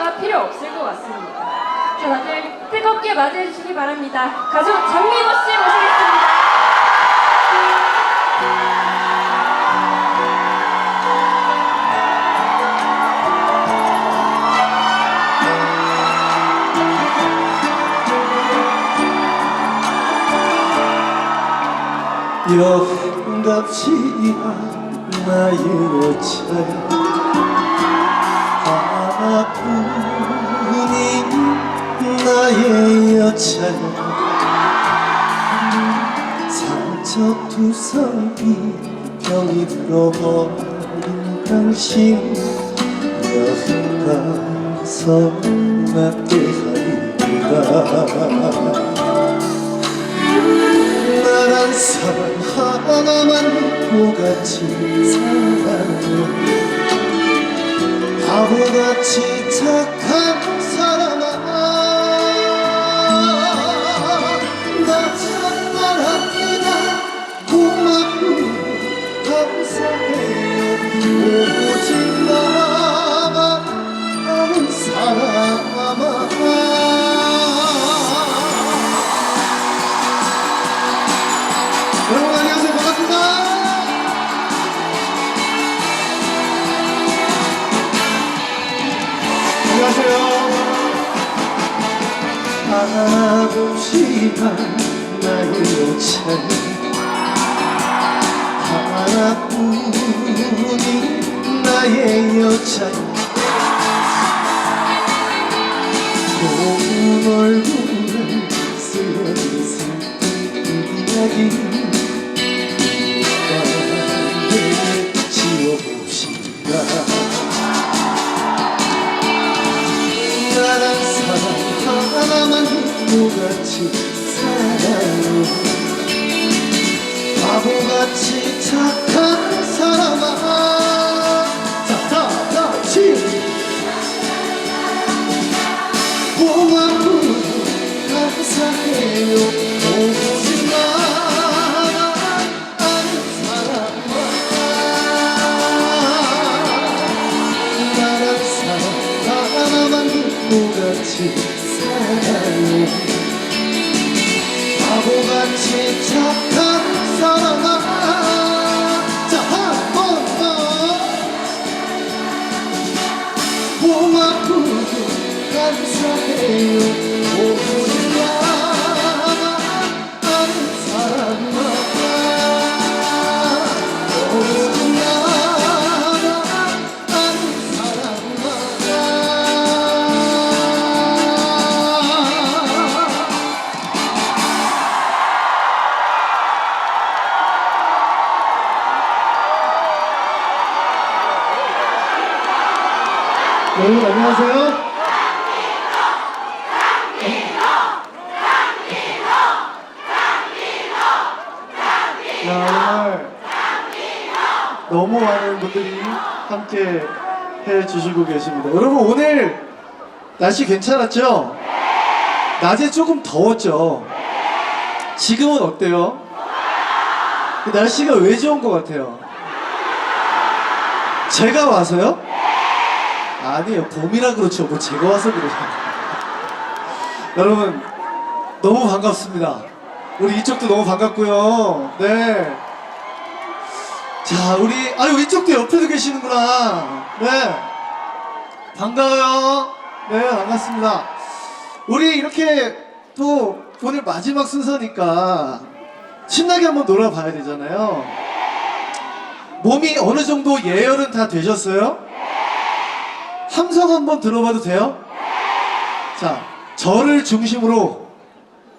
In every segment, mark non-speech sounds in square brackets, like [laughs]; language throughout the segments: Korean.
설명회가 필요 없을 것 같습니다. 자, 다들 뜨겁게 맞이해 주시기 바랍니다. 가수 장민호 씨 모시겠습니다. 않은 나의 여자야 하나뿐인 나의 여자야 상처투성이 병이 들어버린 당신 여행 가서 낫게 하리라. 나란 사랑 하나만 바보같이 사랑해 바보같이 착한 하나봅시다 나의 여차에 하나뿐인 나의 여차에 고운 얼굴에 쓰여진 이야기 바보같이 사랑해 바보같이 착한 사람아 자, 다 같이 고맙고 감사해요 나만 아는 사람아 나란 사람 하나만 사랑해 바보같이 착한 사람아. 자한번더. 고맙고 감사해요 여러분 안녕하세요. 야, 오늘 너무 많은 분들이 함께 해주시고 계십니다. 여러분 오늘 날씨 괜찮았죠? 낮에 조금 더웠죠? 지금은 어때요? 날씨가 왜 좋은 것 같아요? 제가 와서요? 아니에요. 봄이라 그렇죠. 뭐 제가 와서 그래요. [laughs] 여러분, 너무 반갑습니다. 우리 이쪽도 너무 반갑고요. 네. 자, 우리, 아유, 이쪽도 옆에도 계시는구나. 네. 반가워요. 네, 반갑습니다. 우리 이렇게 또 오늘 마지막 순서니까 신나게 한번 놀아봐야 되잖아요. 몸이 어느 정도 예열은 다 되셨어요? 함성 한번 들어봐도 돼요? 자, 저를 중심으로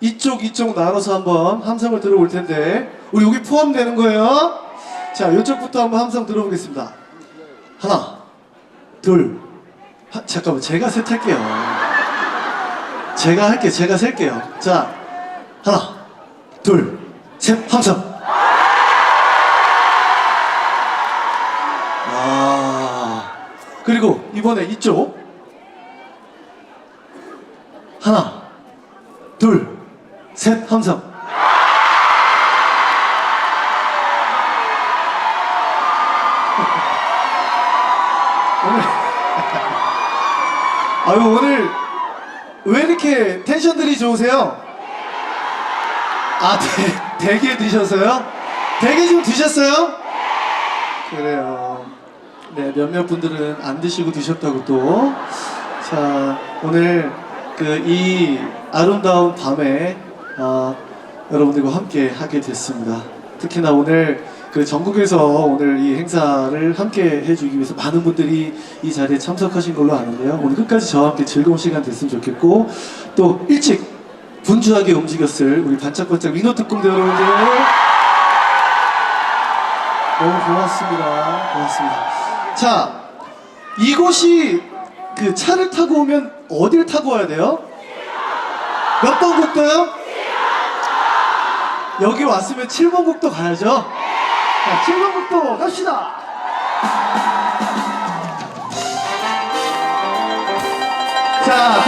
이쪽 이쪽 나눠서 한번 함성을 들어볼 텐데 우리 여기 포함되는 거예요. 자, 이쪽부터 한번 함성 들어보겠습니다. 하나, 둘, 하, 잠깐만 제가 셋할게요. 제가 할게요. 제가 셀게요. 자, 하나, 둘, 셋, 함성. 그리고 이번에 이쪽 하나, 둘, 셋, 함성. 오늘 [laughs] 아유 오늘 왜 이렇게 텐션들이 좋으세요? 아 대, 대게 드셔서요? 대게 좀 드셨어요? 그래요. 네 몇몇 분들은 안 드시고 드셨다고 또. 자 오늘 그 이 아름다운 밤에 어, 여러분들과 함께 하게 됐습니다. 특히나 오늘 그 전국에서 오늘 이 행사를 함께 해주기 위해서 많은 분들이 이 자리에 참석하신 걸로 아는데요. 오늘 끝까지 저와 함께 즐거운 시간 됐으면 좋겠고 또 일찍 분주하게 움직였을 우리 반짝반짝 민호 특공대 여러분들 너무 고맙습니다. 고맙습니다. 자 이곳이 그 차를 타고 오면 어딜 타고 와야 돼요? 몇 번 국도요? 여기 왔으면 7번 국도 가야죠. 자, 7번 국도 갑시다. 자,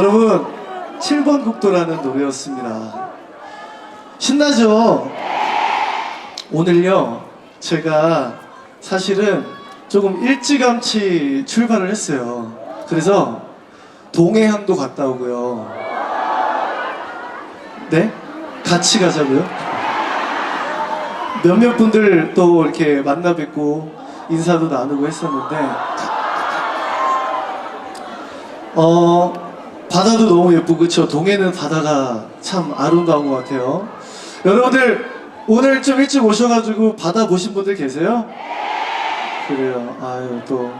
여러분 7번 국도라는 노래였습니다 신나죠? 오늘요 제가 사실은 조금 일찌감치 출발을 했어요 그래서 동해항도 갔다 오고요 네? 같이 가자고요? 몇몇 분들 또 이렇게 만나 뵙고 인사도 나누고 했었는데 어 바다도 너무 예쁘고 그쵸 동해는 바다가 참 아름다운 것 같아요 여러분들 오늘 좀 일찍 오셔가지고 바다 보신 분들 계세요? 그래요 아유 또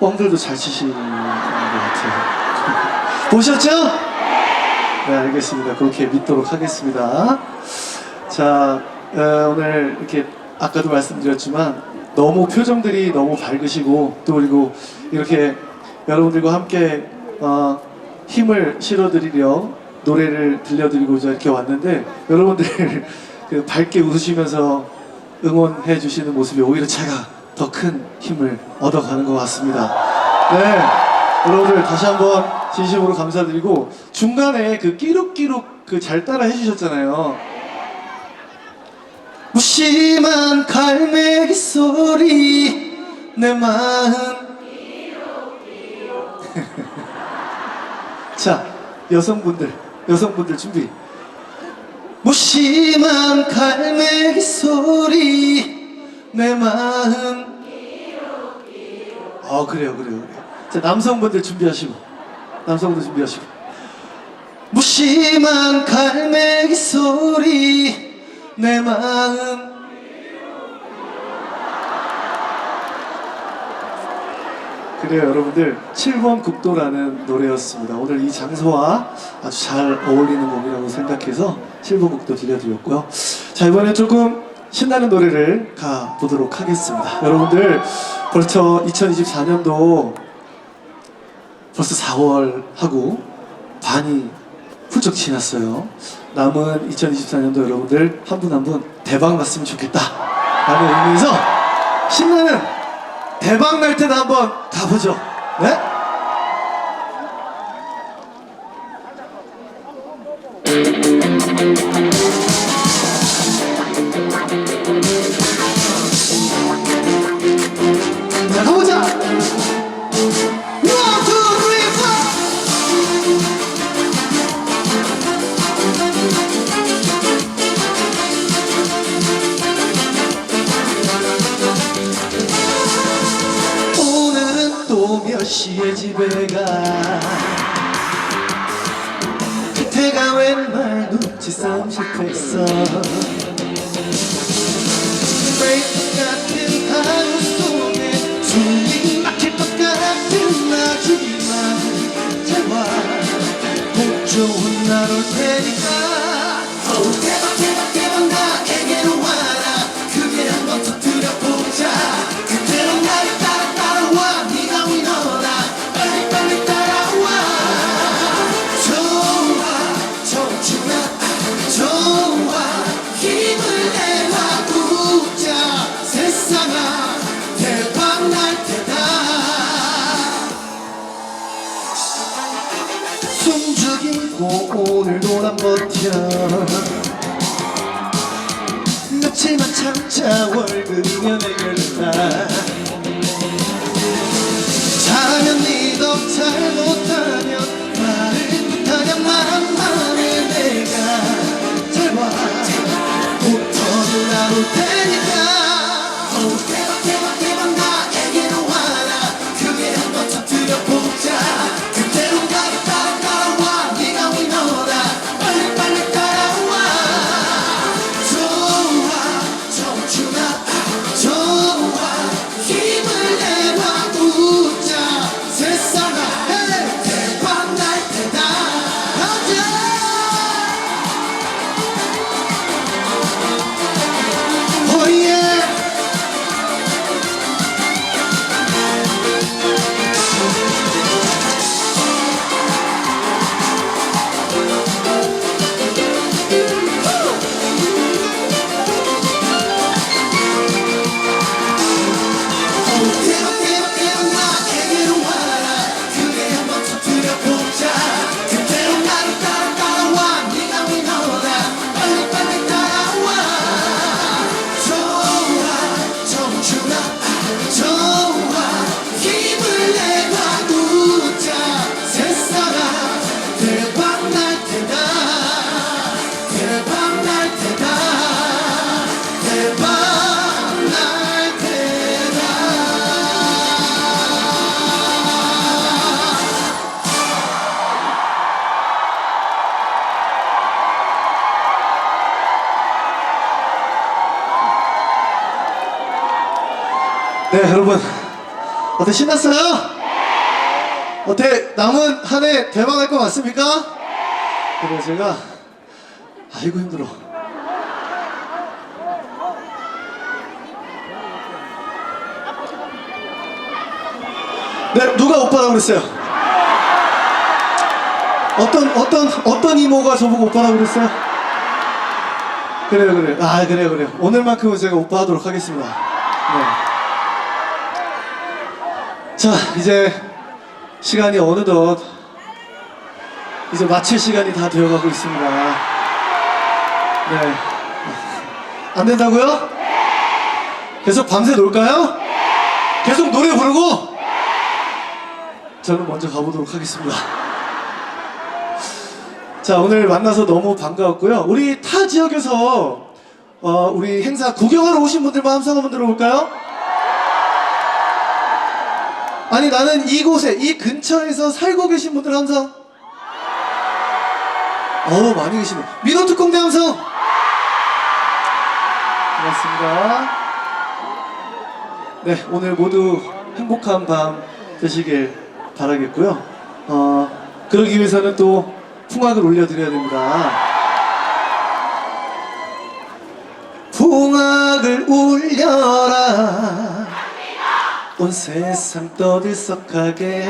뻥들도 잘 치시는 것 같아요 [laughs] 보셨죠? 네, 알겠습니다. 그렇게 믿도록 하겠습니다. 자, 어, 오늘 이렇게 아까도 말씀드렸지만 너무 표정들이 너무 밝으시고 또 그리고 이렇게 여러분들과 함께 어, 힘을 실어드리려 노래를 들려드리고자 이렇게 왔는데 여러분들 [laughs] 그 밝게 웃으시면서 응원해 주시는 모습이 오히려 제가 더 큰 힘을 얻어가는 것 같습니다. 네, 여러분들 다시 한번 진심으로 감사드리고 중간에 그 끼룩끼룩 그 잘 따라 해주셨잖아요. 무심한 갈매기 소리 내 마음 여성분들 여성분들 준비. 무심한 갈매기 소리 내 마음. 어 그래요 그래요 그래요. 자 남성분들 준비하시고. 남성분들 준비하시고. 무심한 갈매기 소리 내 마음 그래요 여러분들 7번 국도라는 노래였습니다 오늘 이 장소와 아주 잘 어울리는 곡이라고 생각해서 7번 국도 들려드렸고요 자 이번엔 조금 신나는 노래를 가보도록 하겠습니다 여러분들 벌써 2024년도 벌써 4월 하고 반이 훌쩍 지났어요. 남은 2024년도 여러분들 한 분 한 분 대박 났으면 좋겠다. 라는 의미에서 신나는 대박 날 때도 한번 가보죠. 네? 또몇 시에 집에 가? 그때가 웬말 눈치 싸움 실패했어. 브레이크 같은 하루 속에 숨이 막힐 것 같은 나지만 제발 복 좋은 날 올 테니까. 어우 대박 대박 숨죽이고 오늘도 난 버텨 며칠만 참자 월급이면 해결된다 잘하면 네 덕 잘 못하면 말을 못하냐 만만해 내가 잘봐 못터는 나올 테 네 여러분 어때 신났어요? 어때 남은 한 해 대박 날것 같습니까? 그래 제가 아이고 힘들어. 네 누가 오빠라고 그랬어요? 어떤 어떤 어떤 이모가 저보고 오빠라고 그랬어요? 그래요 그래요 아 그래요 그래요 오늘만큼은 제가 오빠 하도록 하겠습니다. 네. 자 이제 시간이 어느덧 이제 마칠 시간이 다 되어가고 있습니다. 네. 안 된다고요? 계속 밤새 놀까요? 계속 노래 부르고? 저는 먼저 가보도록 하겠습니다. 자, 오늘 만나서 너무 반가웠고요. 우리 타 지역에서 어, 우리 행사 구경하러 오신 분들만 함성 한번 들어볼까요? 아니, 나는 이곳에, 이 근처에서 살고 계신 분들 함성. 어 많이 계시네. 민호 특공대 함성. 반갑습니다. 네, 오늘 모두 행복한 밤 되시길 바라겠고요. 어, 그러기 위해서는 또 풍악을 올려드려야 됩니다. 풍악을 울려라. 온 세상 떠들썩하게.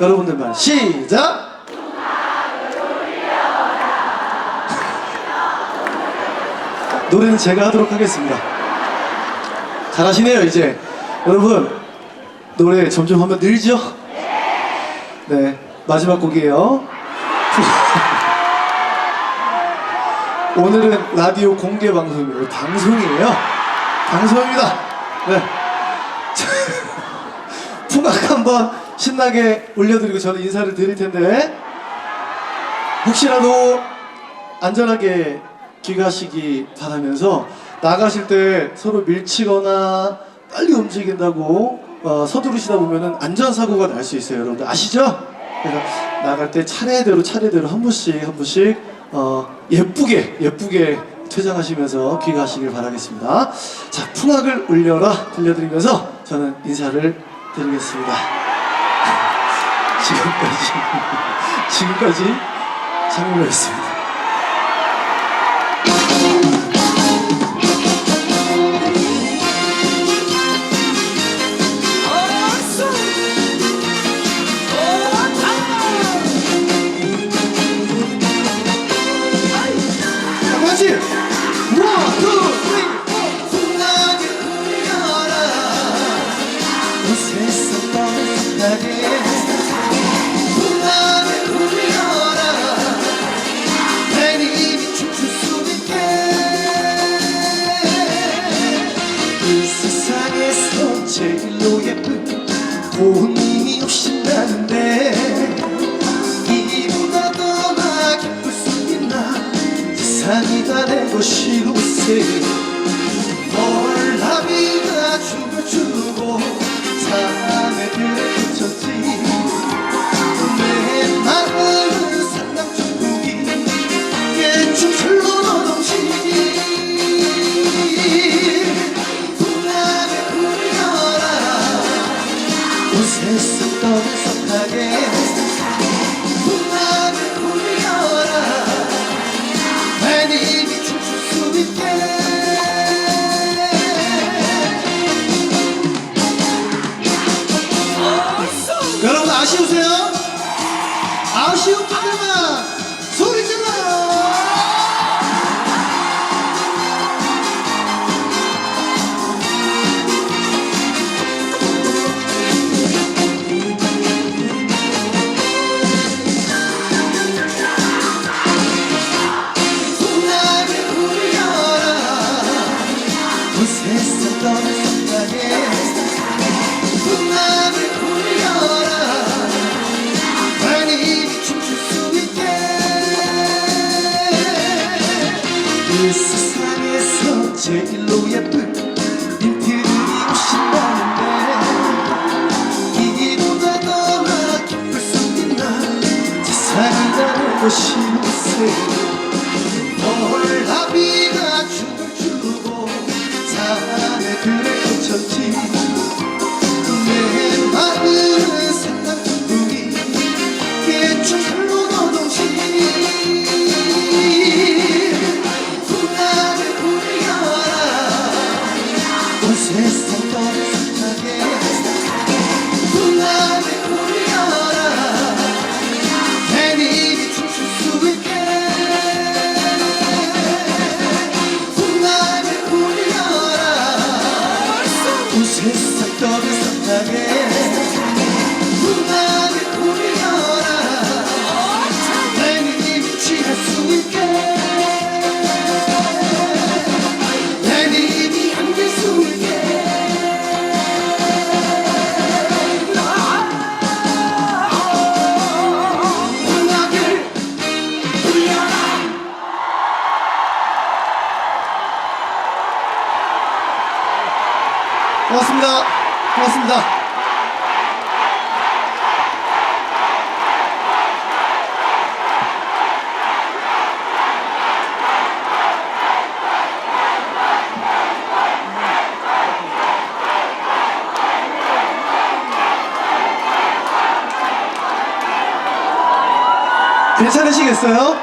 여러분들만 시작! 노래는 제가 하도록 하겠습니다. 잘하시네요, 이제. 여러분, 노래 점점 하면 늘죠? 네, 마지막 곡이에요. [laughs] 오늘은 라디오 공개 방송이에요. 방송이에요. 방송입니다. 네. 풍악 한번 신나게 올려드리고 저는 인사를 드릴 텐데, 혹시라도 안전하게 귀가하시기 바라면서 나가실 때 서로 밀치거나 빨리 움직인다고 어, 서두르시다 보면은 안전사고가 날 수 있어요. 여러분들 아시죠? 그래서 나갈 때 차례대로 차례대로 한 분씩 한 분씩 어, 예쁘게 예쁘게 퇴장하시면서 귀가하시길 바라겠습니다. 자 풍악을 울려라 들려드리면서 저는 인사를 드리겠습니다 지금까지 지금까지 장민호였습니다. 다 같이 원, 투, 쓰리, 포 풍악을 울려라 온 세상 온 세상 떠들썩하게 괜찮으시겠어요?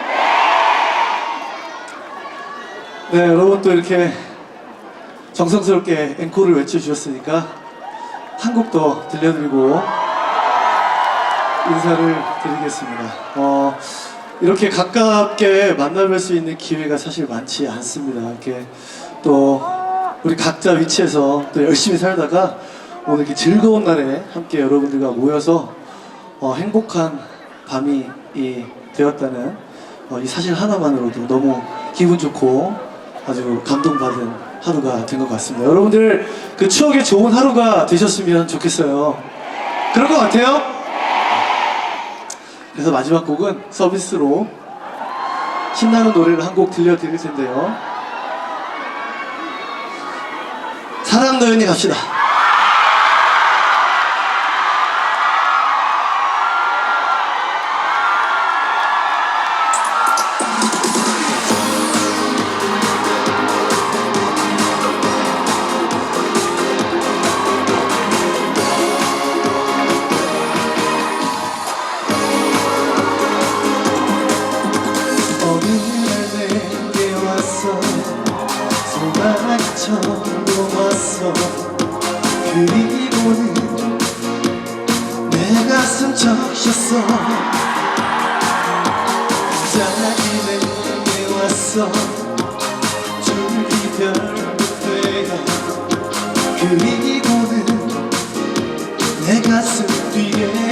네, 여러분 또 이렇게 정성스럽게 앵콜을 외쳐주셨으니까 한 곡 더 들려드리고 인사를 드리겠습니다. 어, 이렇게 가깝게 만나뵐 수 있는 기회가 사실 많지 않습니다. 이렇게 또 우리 각자 위치에서 또 열심히 살다가 오늘 이렇게 즐거운 날에 함께 여러분들과 모여서 어, 행복한 밤이 이 되었다는 어, 이 사실 하나만으로도 너무 기분 좋고 아주 감동받은 하루가 된 것 같습니다. 여러분들 그 추억의 좋은 하루가 되셨으면 좋겠어요. 그럴 것 같아요? 그래서 마지막 곡은 서비스로 신나는 노래를 한 곡 들려드릴 텐데요. 사랑 너연이 갑시다. 내게 왔어. 줄기별 되어 그리고는 내 가슴 뒤에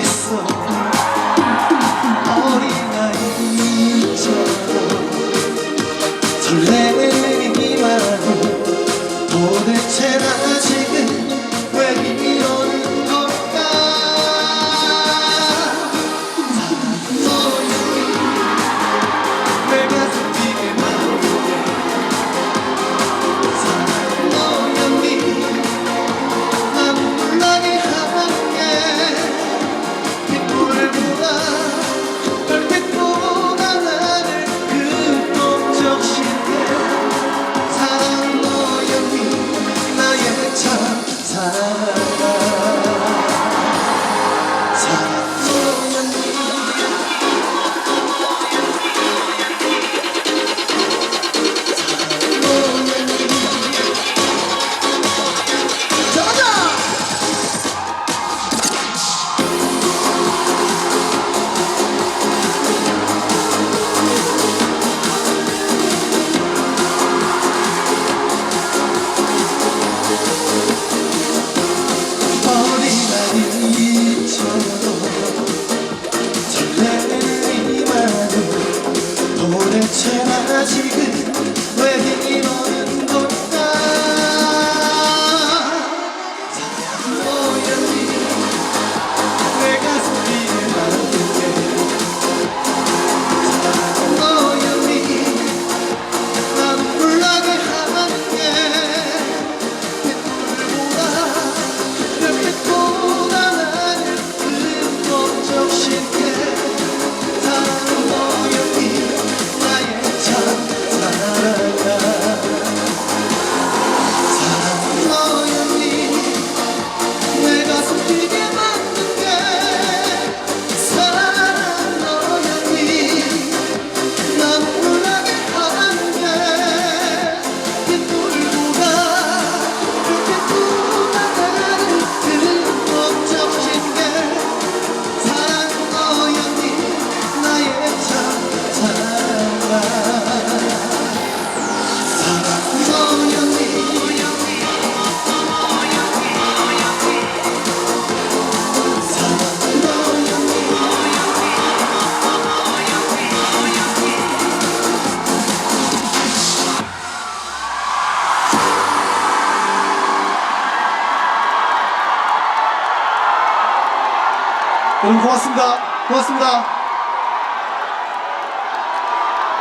고맙습니다.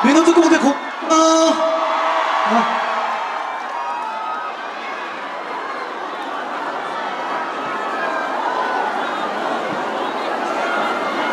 민호 특공대 고, 아, 아,